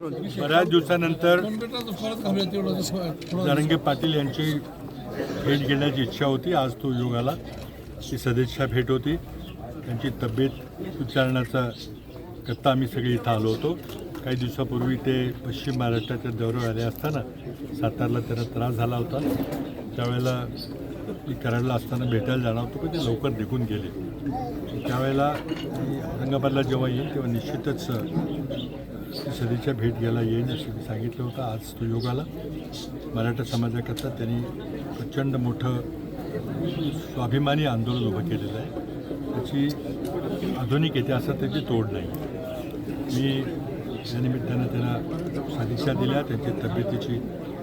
बऱ्याच दिवसानंतर जरंगे पाटील यांची भेट घेण्याची इच्छा होती आज तो योग आला. ती सदिच्छा भेट होती. त्यांची तब्येत विचारण्याचा करता आम्ही सगळे इथं आलो होतो. काही दिवसापूर्वी ते पश्चिम महाराष्ट्राच्या दौऱ्यावर आले असताना सातारला त्यांना त्रास झाला होता. त्यावेळेला मी कराडला असताना भेटायला जाणार होतो पण ते लवकर निघून गेले. त्यावेळेला मी औरंगाबादला जेव्हा येईल तेव्हा निश्चितच सदीच्या भेट घ्यायला येईन असं मी सांगितलं होतं. आज तो योगाला मराठा समाजाकरता त्यांनी प्रचंड मोठं स्वाभिमानी आंदोलन उभं केलेलं आहे. त्याची आधुनिक इतिहासात त्याची तोड नाही. मी या निमित्तानं त्यांना सदिच्छा दिल्या. त्यांची तब्येतीची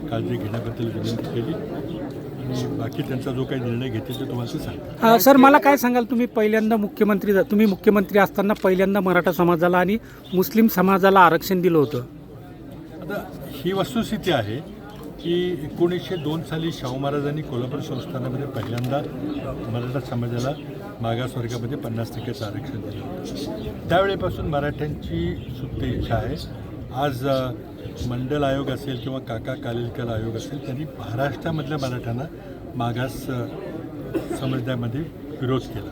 काळजी घेण्याबद्दल विनंती केली. आणि बाकी त्यांचा जो काही निर्णय घेतील ते तुम्हाला ते सांगतो अ, सर मला काय सांगाल? तुम्ही पहिल्यांदा मुख्यमंत्री तुम्ही मुख्यमंत्री असताना पहिल्यांदा मराठा समाजाला आणि मुस्लिम समाजाला आरक्षण दिलं होतं. आता ही वस्तुस्थिती आहे की एकोणीसशे दोन साली शाहू महाराजांनी कोल्हापूर संस्थानामध्ये पहिल्यांदा मराठा समाजाला मागासवर्गामध्ये पन्नास टक्क्याचं आरक्षण दिलं होतं. त्यावेळेपासून मराठ्यांची सुप्त इच्छा आहे. आज मंडल आयोग असेल किंवा काका कालेलकर आयोग असेल त्यांनी महाराष्ट्रामधल्या मराठ्यांना मागास समुदायामध्ये विरोध केला.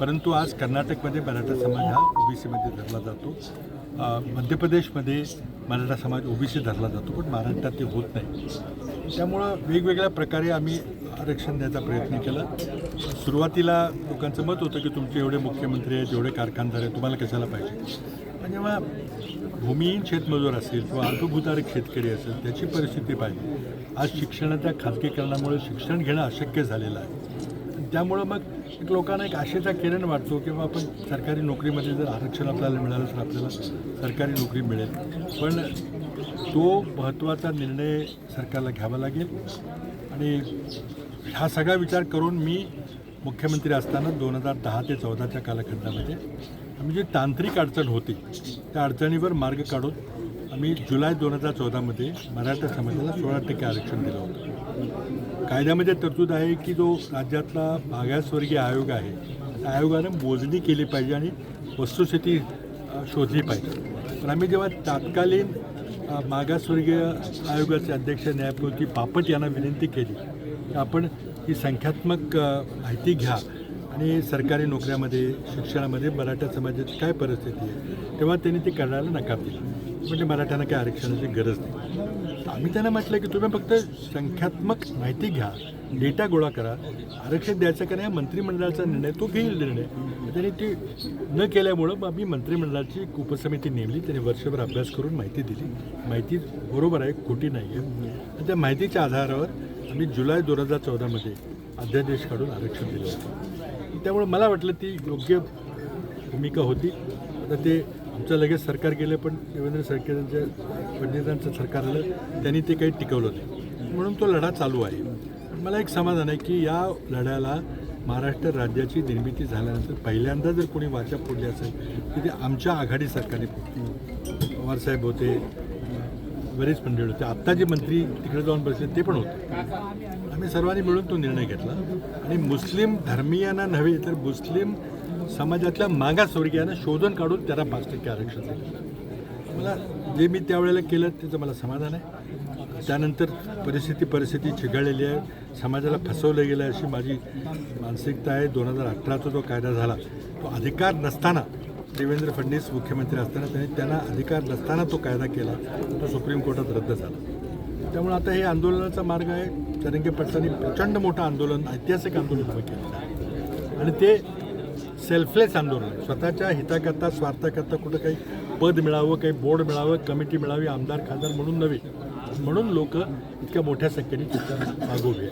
परंतु आज कर्नाटकमध्ये मराठा समाज हा ओबीसीमध्ये धरला जातो. मध्य प्रदेशमध्ये मराठा समाज ओबीसी धरला जातो पण महाराष्ट्रात ते होत नाही. त्यामुळं वेगवेगळ्या प्रकारे आम्ही आरक्षण द्यायचा प्रयत्न केला. सुरुवातीला लोकांचं मत होतं की तुमचे एवढे मुख्यमंत्री आहेत एवढे कारखानदार आहेत तुम्हाला कशाला पाहिजे? पण जेव्हा भूमिहीन शेतमजूर असेल किंवा अल्पभूधारक शेतकरी असेल त्याची परिस्थिती पाहिजे. आज शिक्षणाच्या खाजगीकरणामुळे शिक्षण घेणं अशक्य झालेलं आहे. त्यामुळं मग एक लोकांना एक आशेचा किरण वाटतो किंवा आपण सरकारी नोकरीमध्ये जर आरक्षण आपल्याला मिळालं तर आपल्याला सरकारी नोकरी मिळेल. पण तो महत्त्वाचा निर्णय सरकारला घ्यावा लागेल. आणि हा सगळा विचार करून मी मुख्यमंत्री असताना दोन हजार दहा ते चौदाच्या कालखंडामध्ये आम्ही जी तांत्रिक अडचण होती त्या अडचणीवर मार्ग काढून आम्ही जुलै दोन हजार चौदामध्ये मराठा समाजाला सोळा टक्के आरक्षण दिलं होतं. कायद्यामध्ये तरतूद आहे की जो राज्यातला मागासवर्गीय आयोग आहे त्या आयोगानं मोजणी केली पाहिजे आणि वस्तुस्थिती शोधली पाहिजे. पण आम्ही जेव्हा तात्कालीन मागासवर्गीय आयोगाचे अध्यक्ष न्यायमूर्ती बापट यांना विनंती केली की आपण ही संख्यात्मक माहिती घ्या. आणि सरकारी नोकऱ्यामध्ये शिक्षणामध्ये मराठा समाजाची काय परिस्थिती आहे तेव्हा त्यांनी ते करायला नकार दिला. म्हणजे मराठ्यांना काय आरक्षणाची गरज नाही. आम्ही त्यांना म्हटलं की तुम्ही फक्त संख्यात्मक माहिती घ्या डेटा गोळा करा आरक्षण द्यायचं का नाही मंत्रिमंडळाचा निर्णय तो घेईल निर्णय. त्यांनी ते न केल्यामुळं मग आम्ही मंत्रिमंडळाची एक उपसमिती नेमली त्यांनी वर्षभर अभ्यास करून माहिती दिली. माहिती बरोबर आहे खोटी नाही आहे त्या माहितीच्या आधारावर मी जुलै दोन हजार चौदामध्ये अध्यादेश काढून आरक्षण दिलं होतं. त्यामुळे मला वाटलं ती योग्य भूमिका होती. आता ते आमचं लगेच सरकार गेलं पण देवेंद्र सरकारांच्या फडणवीसांचं सरकार आलं त्यांनी ते काही टिकवलं नाही. म्हणून तो लढा चालू आहे. मला एक समाधान आहे की या लढ्याला महाराष्ट्र राज्याची निर्मिती झाल्यानंतर पहिल्यांदा जर कोणी वाचा फोडली असेल तर ते आमच्या आघाडी सरकारने पवारसाहेब होते बरेच मंडळी होते. आत्ता जे मंत्री तिकडे जाऊन बसले ते पण होते. आम्ही सर्वांनी मिळून तो निर्णय घेतला. आणि मुस्लिम धर्मीयांना नव्हे तर मुस्लिम समाजातल्या मागासवर्गीयांना शोधून काढून त्याला पाच टक्के आरक्षण दिलं. मला जे मी त्यावेळेला केलं त्याचं मला समाधान आहे. त्यानंतर परिस्थिती परिस्थिती चिघळलेली आहे. समाजाला फसवलं गेलं अशी माझी मानसिकता आहे. दोन हजार अठराचा जो कायदा झाला तो अधिकार नसताना देवेंद्र फडणवीस मुख्यमंत्री असताना त्यांनी त्यांना अधिकार नसताना तो कायदा केला तो सुप्रीम कोर्टात रद्द झाला. त्यामुळे आता हे आंदोलनाचा मार्ग आहे. चरंगे पटलांनी प्रचंड मोठं आंदोलन ऐतिहासिक आंदोलन उभं केलेलं आहे. आणि ते सेल्फलेस आंदोलन स्वतःच्या हिताकरता स्वार्थाकरता कुठं काही पद मिळावं काही बोर्ड मिळावं कमिटी मिळावी आमदार खासदार म्हणून नव्हे. म्हणून लोक इतक्या मोठ्या संख्येने तिथं मागोवे